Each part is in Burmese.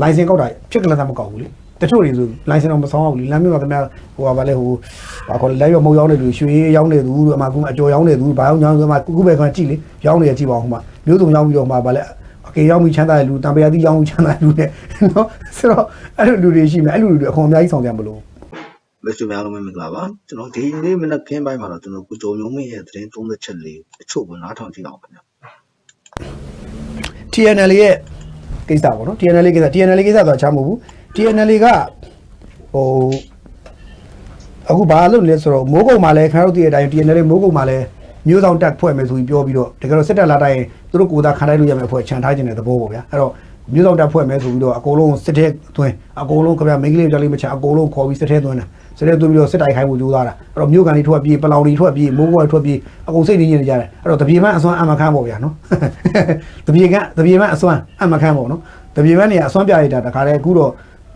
လိုင်စင်ကောက်တာဖြစ်ကလန်သားမကောက်ဘူးလေတချို့တွေဆိုလိုင်စင်တော့မဆောင်အောင်လေလမ်းမျိုးမှာခင်ဗျာဟိုပါလေဟိုဘာခေါ်လဲလက်ရွက်မုံရောင်းနေသူရွှေရောင်းနေသူအမှကူအကျော်ရောင်းနေသူဘာရောင်းရောင်းဆိုမှကုပဲခံကြည့်လေရောင်းနေရကြည့်ပါဦးဟိုမှာမျိုးစုံရောင်းပြီးတော့မှဗာလဲအကေရောင်းပြီးချမ်းသာတဲ့လူတံပရာတိရောင်းပြီးချမ်းသာတဲ့လူနဲ့နော်ဆိုတော့အဲ့လိုလူတွေရှိမယ်အဲ့လိုလူတွေအခွန်အများကြီးဆောင်ကြမလို့မစ္စတာများလုံးမင်္ဂလာပါကျွန်တော်ဒီနေ့မနက်ခင်းပိုင်းမှာတော့ကျွန်တော်ကိုကျော်မျိုးမင်းရဲ့သတင်း30ချက်လေးအချို့ကိုနားထောင်ကြည့်အောင်ခင်ဗျာ TNL ရဲ့ ကိစ္စပေါ့နော် TNL ကိစ္စ TNL ကိစ္စဆိုတာချားမဟုတ်ဘူး TNL ကဟိုအခုဘာလို့လဲဆိုတော့မိုးကုံမှာလဲခင်ဗျားတို့သိတဲ့အတိုင်း TNL မိုးကုံမှာလဲမျိုးဆောင်တက်ဖွဲ့မယ်ဆိုပြီးပြောပြီးတော့တကယ်တော့စစ်တပ်လာတိုင်းသူတို့ကိုယ်သာခံလိုက်လို့ရမယ်ဖွဲ့ခြံထားခြင်းတဲ့သဘောပေါ့ဗျာအဲ့တော့မျိုးဆောင်တက်ဖွဲ့မယ်ဆိုပြီးတော့အကုန်လုံးစစ်တဲ့သွင်းအကုန်လုံးခင်ဗျာမိန်းကလေးကြောက်လေးမချအကုန်လုံးခေါ်ပြီးစစ်တဲ့သွင်းတာ စစ်တဲ့သွင်းပြီးတော့စစ်တိုက်ခိုင်းဖို့ကြိုးစားတာအဲ့တော့မျိုးကန်လေးထွက်ပြေးပလောင်လေးထွက်ပြေးမိုးကုံထွက်ပြေးအကုန်စိတ်နေနေကြတယ်အဲ့တော့တပြေမန်းအစွမ်းအမခန်းပေါ့ဗျာနော်တပြေကတပြေမန်းအစွမ်းအမခန်းပေါ့နော်တပြေမန်းနေကအစွမ်းပြရတာတခါတည်းအခုတော့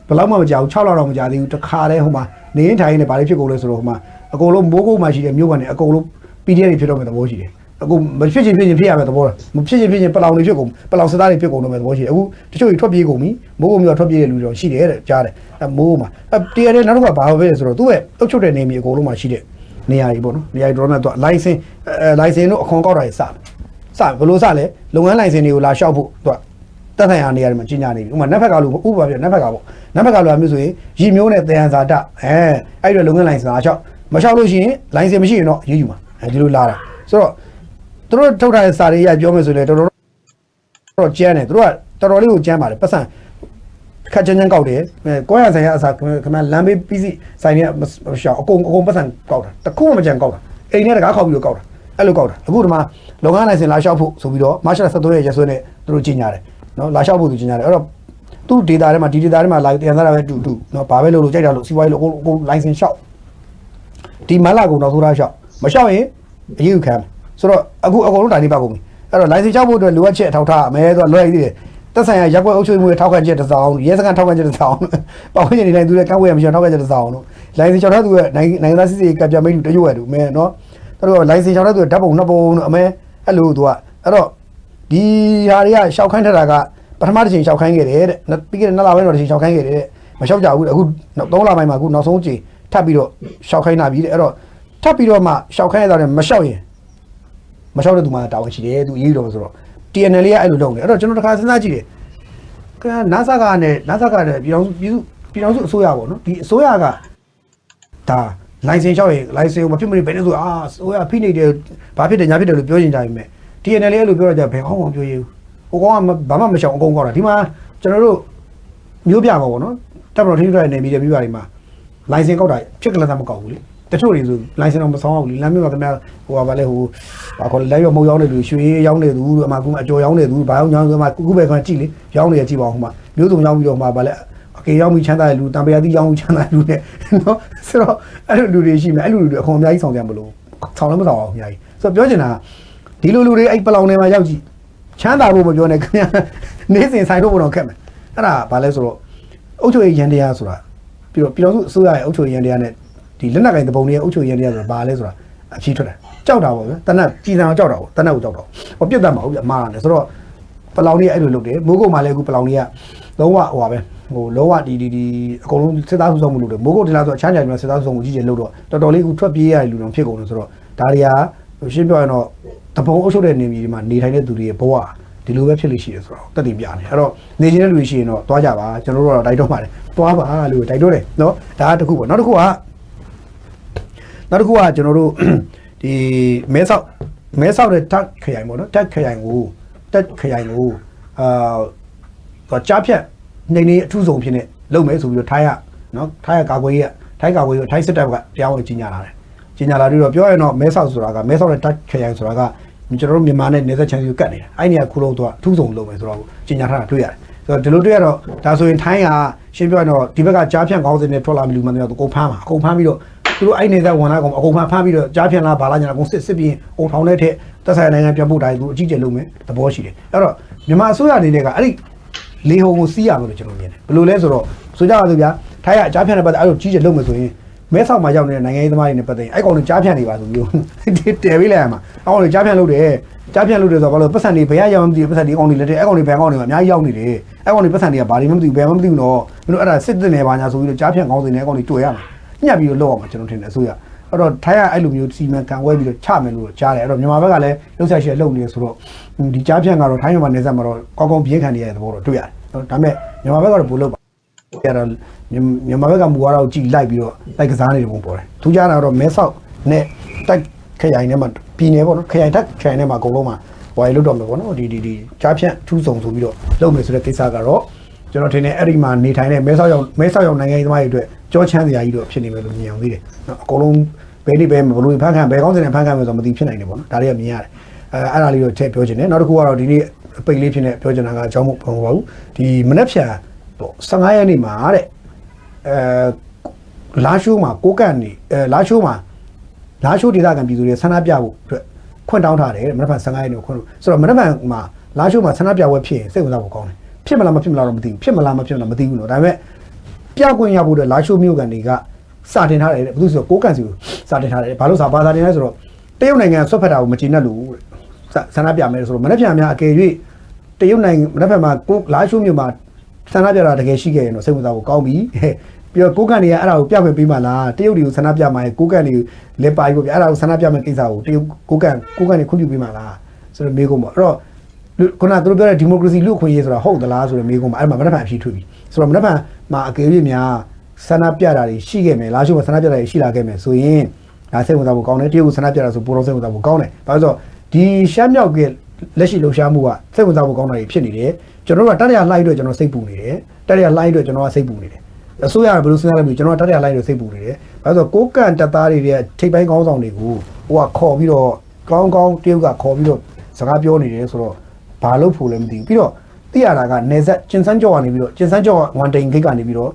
ဘယ်လောက်မှမကြောက်6လောက်တော့မကြသေးဘူးတခါတည်းဟိုမှာနေရင်ထိုင်နေဘာလေးဖြစ်ကုန်လဲဆိုတော့ဟိုမှာအကုန်လုံးမိုးကုတ်မှရှိတဲ့မြို့ကနေအကုန်လုံး PDF တွေဖြစ်တော့မယ့်သဘောရှိတယ် အခုမဖြစ်ချင်ဖြစ်ချင်ဖြစ်ရမယ့်သဘောလားမဖြစ်ချင်ဖြစ်ချင်ပလောင်တွေဖြစ်ကုန်ပလောင်စသားတွေဖြစ်ကုန်တော့မယ့်သဘောရှိတယ်အခုတချို့တွေထွက်ပြေးကုန်ပြီမိုးကုတ်မြို့ထွက်ပြေးတဲ့လူတွေတော့ရှိတယ်တဲ့ကြားတယ်အဲမိုးမှာအဲတရားတဲ့နောက်တစ်ခါဘာပဲလဲဆိုတော့သူ့ရဲ့အုပ်ချုပ်တဲ့နေမြေအကုန်လုံးမှာရှိတဲ့နေရာကြီးပေါ့နော်နေရာကြီးတော့နဲ့သူက license အဲ license တို့အခွန်ကောက်တာတွေစတယ်စဘယ်လိုစလဲလုပ်ငန်း license တွေကိုလာလျှောက်ဖို့သူကတက်ဆိုင်ရာနေရာတွေမှာကြီးညာနေပြီဥပမာနက်ဖက်ကလို့ဥပမာပြနက်ဖက်ကပေါ့နက်ဖက်ကလို့အမျိုးဆိုရင်ရီမျိုးနဲ့တယံဇာတအဲအဲ့ဒီလုပ်ငန်းလိုင်စင်အားလျှောက်မလျှောက်လို့ရှိရင်လိုင်စင်မရှိရင်တော့ရေးယူမှာအဲဒီလိုလာတာဆိုတော့ သူတို့ထုတ်ထားတဲ့စာတွေရပြောမယ်ဆိုရင်တော်တော်တော့ကျန်းတယ်သူတို့ကတော်တော်လေးကိုကျန်းပါတယ်ပတ်စံခက်ချမ်းချမ်းကောက်တယ်အဲကိုရဆိုင်ရအစားခင်ဗျာလမ်းဘေးပီးစီဆိုင်ရမရှောက်အကုန်အကုန်ပတ်စံကောက်တာတခုမှမကြံကောက်တာအိမ်ထဲတကားခောက်ပြီးတော့ကောက်တာအဲ့လိုကောက်တာအခုဒီမှာလုပ်ငန်းလိုင်စင်လာလျှောက်ဖို့ဆိုပြီးတော့မတ်လ73ရက်ရက်စွဲနဲ့သူတို့ကြီးညာတယ်နော်လာလျှောက်ဖို့သူကျင်ရတယ်အဲ့တော့သူ့ data ထဲမှာဒီ data ထဲမှာလာတည်ရတာပဲတူတူနော်ဘာပဲလုပ်လို့ကြိုက်တာလို့စီးပွားရေးလို့အကုန်အကုန် license လျှောက်ဒီမလာကုန်တော့ဆိုတာလျှောက်မလျှောက်ရင်အရေးယူခံမယ် ဆိုတော့အခုအကုန်လုံးဒါနေပါကုန်ပြီအဲ့တော့ license လျှောက်ဖို့အတွက်လိုအပ်ချက်အထောက်ထားအမဲဆိုတော့လွယ်ရည်သေးတယ်တက်ဆိုင်ရာရက်ွက်အုပ်ချုပ်မှုရဲ့ထောက်ခံချက်တစ်စောင်းရဲစခန်းထောက်ခံချက်တစ်စောင်းပေါ့ဝင်နေတိုင်းသူလည်းကန့်ဝေးရမရှိထောက်ခံချက်တစ်စောင်းလို့ license လျှောက်ထားသူရဲ့နိုင်ငံနိုင်ငံသားစစ်စစ်ကပ်ပြမိတ်လူတရွတ်ရတူမဲနော်သူတို့ license လျှောက်ထားသူဓာတ်ပုံနှစ်ပုံအမဲအဲ့လိုသူကအဲ့တော့ဒီဟာတွေကရှောက်ခိုင်းထတာကပထမတစ်ချိန်ရှောက်ခိုင်းခဲ့တယ်တဲ့နှစ်ပြီးခဲ့တဲ့နှစ်လပိုင်းတော့တစ်ချိန်ရှောက်ခိုင်းခဲ့တယ်တဲ့မရှောက်ကြဘူးတဲ့အခုနောက်သုံးလပိုင်းမှာအခုနောက်ဆုံးချိန်ထပ်ပြီးတော့ရှောက်ခိုင်းတာပြီတဲ့အဲ့တော့ထပ်ပြီးတော့မှရှောက်ခိုင်းရတာနဲ့မရှောက်ရင် မရှောက်တဲ့သူမှတာဝန်ရှိတယ်သူရေးတော့ဆိုတော့ TNL လေးကအဲ့လိုလုပ်နေအဲ့တော့ကျွန်တော်တစ်ခါစဉ်းစားကြည့်တယ်ကဲ NASA ကနဲ့ NASA ကနဲ့ပြည်တော်စုပြည်သူပြည်တော်စုအစိုးရပေါ့နော်ဒီအစိုးရကဒါလိုင်စင်လျှောက်ရင်လိုင်စင်ကိုမဖြစ်မနေပဲနဲ့ဆိုအာအစိုးရဖိနေတယ်ဘာဖြစ်တယ်ညာဖြစ်တယ်လို့ပြောနေကြပြီမဲ့ TNL လေးအဲ့လိုပြောကြဘယ်အောင်မှပြောရဘူးဟိုကောင်ကဘာမှမရှောင်အကုန်ကောက်တာဒီမှာကျွန်တော်တို့မျိုးပြပါပေါ့နော်တပ်မတော်ထိထွေနေပြီးတဲ့မျိုးပြတွေမှာလိုင်စင်ကောက်တာဖြစ်ကလန်သားမကောက်ဘူးလေ တချို့တွေဆိုလိုင်စင်တော့မဆောင်အောင်လေလမ်းမျိုးမှာခင်ဗျာဟိုပါလေဟိုဘာခေါ်လဲလက်ရွက်မုံရောင်းနေသူရွှေရောင်းနေသူအမှကူအကျော်ရောင်းနေသူဘာရောင်းရောင်းဆိုမှကုပဲခံကြည့်လေရောင်းနေရကြည့်ပါဦးဟိုမှာမျိုးစုံရောင်းပြီးတော့မှဗာလဲအကေရောင်းပြီးချမ်းသာတဲ့လူတံပရာတိရောင်းပြီးချမ်းသာတဲ့လူနဲ့နော်ဆိုတော့အဲ့လိုလူတွေရှိမယ်အဲ့လိုလူတွေအခွန်အများကြီးဆောင်ကြမလို့ဆောင်လည်းမဆောင်အောင်အများကြီးဆိုတော့ပြောချင်တာဒီလိုလူတွေအဲ့ပလောင်တွေမှာရောက်ကြည့်ချမ်းသာဖို့မပြောနဲ့ခင်ဗျာနေစဉ်ဆိုင်ထုတ်ဖို့တော့ခက်မယ်အဲ့ဒါဘာလဲဆိုတော့အုတ်ချုပ်ရေးရန်တရားဆိုတာပြီးတော့ပြည်တော်စုအစိုးရရဲ့အုတ်ချုပ်ရေးရန်တရားနဲ့ ဒီလက်နက်ကင်တပုံတွေရဲ့အုတ်ချုပ်ရေးရန်တရားဆိုတာဘာလဲဆိုတာအဖြေထွက်တယ်ကြောက်တာပေါ့ဗျာတနက်ကြည်စံအောင်ကြောက်တာပေါ့တနက်ကိုကြောက်တာဟောပြတ်တတ်မှာဟုတ်ဗျအမှားတယ်ဆိုတော့ပလောင်တွေအဲ့လိုလုပ်တယ်မိုးကုတ်မှာလည်းအခုပလောင်တွေကလုံးဝဟိုပါပဲဟိုလုံးဝဒီဒီဒီအကုန်လုံးစစ်သားစုဆောင်မှုလုပ်တယ်မိုးကုတ်ဒီလားဆိုအချမ်းချာကြီးမှာစစ်သားစုဆောင်မှုကြီးကြီးလုပ်တော့တော်တော်လေးအခုထွက်ပြေးရတဲ့လူတော်ဖြစ်ကုန်တယ်ဆိုတော့ဒါတွေကရှင်းပြောရင်တော့တပုံအုပ်ချုပ်တဲ့နေမြေဒီမှာနေထိုင်တဲ့သူတွေရဲ့ဘဝဒီလိုပဲဖြစ်လို့ရှိတယ်ဆိုတော့တက်တည်ပြနေအဲ့တော့နေချင်းတဲ့လူတွေရှိရင်တော့သွားကြပါကျွန်တော်တို့ကတော့တိုက်တော့ပါတယ်သွားပါလို့တိုက်တော့တယ်နော်ဒါကတစ်ခုပေါ့နောက်တစ်ခုက နောက်တစ်ခုကကျွန်တော်တို့ဒီမဲဆောက်မဲဆောက်တဲ့တက်ခရိုင်ပေါ့နော်တက်ခရိုင်ကိုတက်ခရိုင်ကိုအာကြားဖြတ်နေနေအထူးဆုံးဖြစ်နေလုပ်မယ်ဆိုပြီးတော့ထိုင်းရနော်ထိုင်းရကာကွယ်ရေးထိုင်းကာကွယ်ရေးထိုင်းစစ်တပ်ကတရားဝင်ကြီးညာလာတယ်ကြီးညာလာပြီးတော့ပြောရရင်တော့မဲဆောက်ဆိုတာကမဲဆောက်တဲ့တက်ခရိုင်ဆိုတာကကျွန်တော်တို့မြန်မာနဲ့နေသက်ချန်စီကိုကတ်နေတာအဲ့ဒီကခုလုံးတော့အထူးဆုံးလုပ်မယ်ဆိုတော့ကျင်ညာထားတာတွေ့ရတယ်ဆိုတော့ဒီလိုတွေ့ရတော့ဒါဆိုရင်ထိုင်းကရှင်းပြရင်တော့ဒီဘက်ကကြားဖြန့်ကောင်းစင်နဲ့ထွက်လာပြီလူမှန်တယ်တော့အကုန်ဖမ်းပါအကုန်ဖမ်းပြီးတော့ သူတို့အဲ့နေသက်ဝန်လာကောင်အကုန်ဖမ်းဖမ်းပြီးတော့ကြားဖြန့်လာဘာလာညာအကုန်စစ်စစ်ပြီးအုံထောင်တဲ့ထက်သက်ဆိုင်ရာနိုင်ငံပြန်ပို့တာသူအကြီးကျယ်လုပ်မယ်သဘောရှိတယ်အဲ့တော့မြန်မာအစိုးရအနေနဲ့ကအဲ့ဒီလေဟုံကိုစီးရမယ်လို့ကျွန်တော်မြင်တယ်ဘယ်လိုလဲဆိုတော့ဆိုကြပါစို့ဗျာထိုင်းကကြားဖြန့်တဲ့ဘက်အဲ့လိုကြီးကျယ်လုပ်မယ်ဆိုရင်မဲဆောက်မှာရောက်နေတဲ့နိုင်ငံရေးသမားတွေနဲ့ပတ်သက်ရင်အဲ့ကောင်တွေကြားဖြန့်နေပါဆိုပြီးတော့တယ်ပေးလိုက်ရမှာအဲ့ကောင်တွေကြားဖြန့်လုပ်တယ်ကြားဖြန့်လုပ်တယ်ဆိုတော့ဘာလို့ပတ်စံတွေဘယ်ရရောက်မသိဘူးပတ်စံတွေအကောင်တွေလက်ထဲအဲ့ကောင်တွေဘယ်ကောင်တွေမှာအများကြီးရောက်နေတယ်အဲ့ကောင်တွေပတ်စံတွေကဘာတွေမှမသိဘူးဘယ်မှမသိဘူးတော့မင်းတို့အဲ့ဒါစစ်တင်နေပါညာဆိုပြီးတော့ကြားဖြန့်ကောင်းစင်နေအဲ့ကောင်တွေတွေ့ရမှာ ညှပ်ပြီးတော့လောက်အောင်ကျွန်တော်ထင်တယ်အစိုးရအဲ့တော့ထိုင်းကအဲ့လိုမျိုးစီမံကံဝဲပြီးတော့ချမယ်လို့ကြားတယ်အဲ့တော့မြန်မာဘက်ကလည်းလှုပ်ရှားရှယ်လုပ်နေရဆိုတော့ဒီကြားဖြန့်ကတော့ထိုင်းမြန်မာနယ်စပ်မှာတော့ကောင်းကောင်းပြင်းခံနေရတဲ့သဘောတော့တွေ့ရတယ်ဒါပေမဲ့မြန်မာဘက်ကတော့ဘယ်လိုလုပ်ပါအဲ့တော့မြန်မာဘက်ကမူဝါဒကိုကြည်လိုက်ပြီးတော့တိုက်ကစားနေတဲ့ပုံပေါ်တယ်။သူကြတာတော့မဲဆောက်နဲ့တိုက်ခရိုင်ထဲမှာပြည်နယ်ပေါ့နော်ခရိုင်တက်ခရိုင်ထဲမှာအကုန်လုံးမှာဝိုင်လုတ်တော့မယ်ပေါ့နော်ဒီဒီဒီကြားဖြန့်ထူးဆောင်ဆိုပြီးတော့လုပ်မယ်ဆိုတဲ့ကိစ္စကတော့ ကျွန်တော်ထင်တယ်အဲ့ဒီမှာနေထိုင်တဲ့မဲဆောက်ရောက်မဲဆောက်ရောက်နိုင်ငံရေးသမားတွေအတွက်ကြောချမ်းစရာကြီးတော့ဖြစ်နေမယ်လို့မြင်အောင်သေးတယ်။နော်အကုန်လုံးဘယ်ဒီဘယ်ဘလို့ဖန်ခံဘယ်ကောင်းစင်နဲ့ဖန်ခံမယ်ဆိုတော့မသိဖြစ်နိုင်တယ်ပေါ့နော်ဒါတွေကမြင်ရတယ်။အဲအဲ့ဒါလေးတော့ထည့်ပြောချင်တယ်။နောက်တစ်ခုကတော့ဒီနေ့အပိတ်လေးဖြစ်နေပြောချင်တာကအကြောင်းမဟုတ်ပါဘူး။ဒီမနေ့ဖြန်ပေါ့15ရက်နေ့မှာတဲ့အဲလာရှိုးမှာကိုကန့်နေအဲလာရှိုးမှာလာရှိုးဒေသခံပြည်သူတွေဆန္ဒပြဖို့အတွက်ခွင့်တောင်းထားတယ်တဲ့မနက်ဖြန်15ရက်နေ့ကိုခွင့်လို့ဆိုတော့မနက်ဖြန်မှာလာရှိုးမှာဆန္ဒပြပွဲဖြစ်ရင်စိတ်ဝင်စားဖို့ကောင်းတယ် ဖြစ်မလားမဖြစ်မလားတော့မသိဘူးဖြစ်မလားမဖြစ်မလားမသိဘူးနော်ဒါပေမဲ့ပြခွင့်ရဖို့အတွက်လာရှိုးမြို့ကန်တွေကစာတင်ထားတယ်တဲ့ဘယ်သူဆိုတော့ကိုကန့်စီကိုစာတင်ထားတယ်ဘာလို့စာဘာသာတင်လဲဆိုတော့တရုတ်နိုင်ငံဆွတ်ဖက်တာကိုမကျေနပ်လို့တဲ့ဆန္ဒပြမယ်ဆိုတော့မနက်ဖြန်များအကယ်၍တရုတ်နိုင်ငံမနက်ဖြန်မှာကိုလာရှိုးမြို့မှာဆန္ဒပြတာတကယ်ရှိခဲ့ရင်တော့စိတ်ဝင်စားဖို့ကောင်းပြီပြီးတော့ကိုကန့်တွေကအဲ့ဒါကိုပြခွင့်ပေးမှလားတရုတ်တွေကိုဆန္ဒပြမှရင်ကိုကန့်တွေလက်ပါကြီးပေါ့ဗျအဲ့ဒါကိုဆန္ဒပြမဲ့ကိစ္စကိုတရုတ်ကိုကန့်ကိုကန့်တွေခွင့်ပြုပေးမှလားဆိုတော့မေးကုန်ပေါ့အဲ့တော့ ခုနကသူတို့ပြောတဲ့ဒီမိုကရေစီလူ့အခွင့်အရေးဆိုတာဟုတ်သလားဆိုတော့မေးကုန်ပါအဲ့မှာမနက်ဖြန်အဖြေထွက်ပြီဆိုတော့မနက်ဖြန်မှာအကယ်၍များဆန္ဒပြတာတွေရှိခဲ့မယ်လားရှို့မှာဆန္ဒပြတာတွေရှိလာခဲ့မယ်ဆိုရင်ဒါစိတ်ဝင်စားဖို့ကောင်းတယ်တရုတ်ကဆန္ဒပြတာဆိုပိုတော့စိတ်ဝင်စားဖို့ကောင်းတယ်ဘာလို့ဆိုတော့ဒီရှမ်းမြောက်ကလက်ရှိလှုပ်ရှားမှုကစိတ်ဝင်စားဖို့ကောင်းတာတွေဖြစ်နေတယ်ကျွန်တော်တို့ကတရရလှိုက်အတွက်ကျွန်တော်စိတ်ပူနေတယ်တရရလှိုက်အတွက်ကျွန်တော်ကစိတ်ပူနေတယ်အစိုးရကဘယ်လိုစဉ်းစားလဲမသိဘူးကျွန်တော်ကတရရလှိုက်အတွက်စိတ်ပူနေတယ်ဘာလို့ဆိုတော့ကိုကန့်တပ်သားတွေရဲ့ထိပ်ပိုင်းကောင်းဆောင်တွေကိုဟိုကခေါ်ပြီးတော့ကောင်းကောင်းတရုတ်ကခေါ်ပြီးတော့စကားပြောနေတယ်ဆိုတော့ ဘာလို့ဖို့လဲမသိဘူးပြီးတော့သိရတာကနေဆက်ကျင်စန်းကြော့ကနေပြီးတော့ကျင်စန်းကြော့ကဝန်တိန်ဂိတ်ကနေပြီးတော့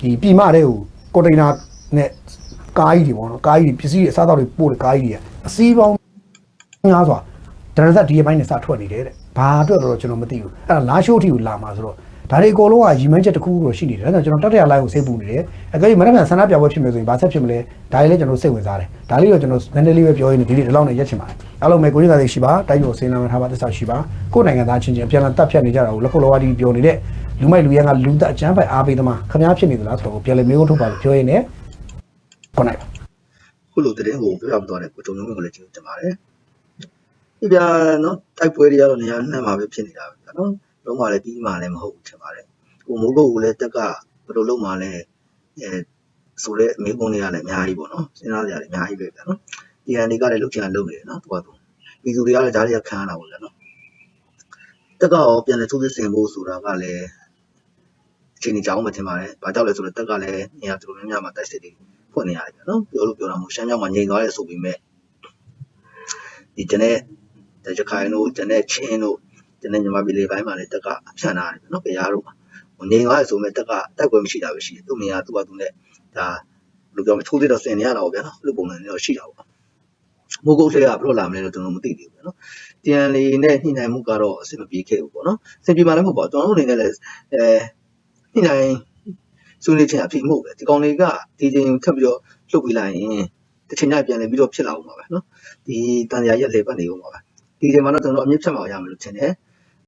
ဒီပြည်မတဲ့ကိုကွန်တိန်နာနဲ့ကားကြီးတွေပေါ့နော်ကားကြီးတွေပစ္စည်းတွေအစားအသောက်တွေပို့တဲ့ကားကြီးတွေကအစီးပေါင်းများစွာဒရဇတ်ဒီပိုင်းနဲ့စထွက်နေတယ်တဲ့ဘာအတွက်တော့ကျွန်တော်မသိဘူးအဲ့ဒါလာရှိုးထီကိုလာမှာဆိုတော့ ဒါတွေအကုန်လုံးကရီမန်းချက်တစ်ခုခုတော့ရှိနေတယ်ဒါကြောင့်ကျွန်တော်တတ်တရလိုင်းကိုစိတ်ပူနေတယ်အကယ်၍မနက်ဖြန်ဆန္ဒပြပွဲဖြစ်မယ်ဆိုရင်ဘာဆက်ဖြစ်မလဲဒါလေးလည်းကျွန်တော်စိတ်ဝင်စားတယ်ဒါလေးတော့ကျွန်တော်နည်းနည်းလေးပဲပြောရင်းဒီနေ့ဒီလောက်နဲ့ရက်ချင်ပါတယ်အားလုံးပဲကိုရင်းသားတွေရှိပါတိုက်ရိုစင်းနာမထားပါတစ္ဆာရှိပါကိုယ်နိုင်ငံသားချင်းချင်းအပြန်အလှန်တပ်ဖြတ်နေကြတာကိုလက်ခုပ်လောဝါဒီပြောနေတဲ့လူမိုက်လူရဲကလူသက်အကျန်းဖက်အားပေးသမားခမားဖြစ်နေသလားဆိုတော့ပြန်လေမျိုးထုတ်ပါလို့ပြောရင်းနဲ့ခုနိုင်ပါခုလိုတဲ့ကိုပြောပြတော့တယ်ကိုကြုံလုံးကိုလည်းကျေးဇူးတင်ပါတယ်ဒီပြနော်တိုက်ပွဲတွေကတော့နေရာနှံ့မှာပဲဖြစ်နေတာပဲနော် လုံးဝလည်းပြီးမှလည်းမဟုတ်ဘူးထင်ပါတယ်ကိုမိုးကုတ်ကိုလည်းတက်ကဘယ်လိုလုပ်မှလဲအဲဆိုတော့အမေကုန်းတွေကလည်းအများကြီးပေါ့နော်စဉ်းစားကြရတယ်အများကြီးပဲဗျာနော်ဒီဟန်တွေကလည်းလုတ်ချင်လုတ်နေတယ်နော်သူကသူပြည်သူတွေကလည်းဓာတ်တွေကခံရတာပေါ့ဗျာနော်တက်ကရောပြန်လဲထိုးစစ်ဆင်ဖို့ဆိုတာကလည်းအချိန်ကြီးကြောင်းမထင်ပါတယ်ဘာကြောင့်လဲဆိုတော့တက်ကလည်းနေရာတော်တော်များများမှာတိုက်စစ်တွေဖွင့်နေရတယ်ဗျာနော်ပြောလို့ပြောတာမဟုတ်ရှမ်းမြောက်မှာငြိမ်သွားတယ်ဆိုပေမဲ့ဒီကျတဲ့ရခိုင်တို့ကျတဲ့ချင်းတို့ ကျတဲ့ညီမပြည်လေးပိုင်းမှာလည်းတက်ကဖြန့်လာတယ်ဗျာနော်ကြရားတို့မှာငြိမ်သွားတယ်ဆိုပေမဲ့တက်ကတိုက်ပွဲမရှိတာပဲရှိတယ်သူ့မယားသူ့ဘာသူနဲ့ဒါဘယ်လိုပြောမလဲထိုးစစ်တော့ဆင်နေရတာပေါ့ဗျာနော်လူပုံစံမျိုးရှိတာပေါ့မိုးကုတ်ဆဲကဘယ်လိုလာမလဲတော့ကျွန်တော်မသိသေးဘူးဗျာနော်တန်လီနဲ့ညှိနှိုင်းမှုကတော့အဆင်မပြေခဲ့ဘူးပေါ့နော်အဆင်ပြေမှလည်းမဟုတ်ပါဘူးကျွန်တော်တို့အနေနဲ့လည်းအဲညှိနှိုင်းဆွေးနွေးခြင်းအဖြစ်မဟုတ်ပဲဒီကောင်တွေကဒီချိန်ထပ်ပြီးတော့လှုပ်ပြီးလိုက်ရင်တစ်ချိန်ညပြန်လည်းပြီးတော့ဖြစ်လာအောင်ပါပဲနော်ဒီတန်ရာရက်လေပတ်နေအောင်ပါပဲဒီချိန်မှာတော့ကျွန်တော်အမြင့်ဖြတ်မှာရမယ်လို့ထင်တယ်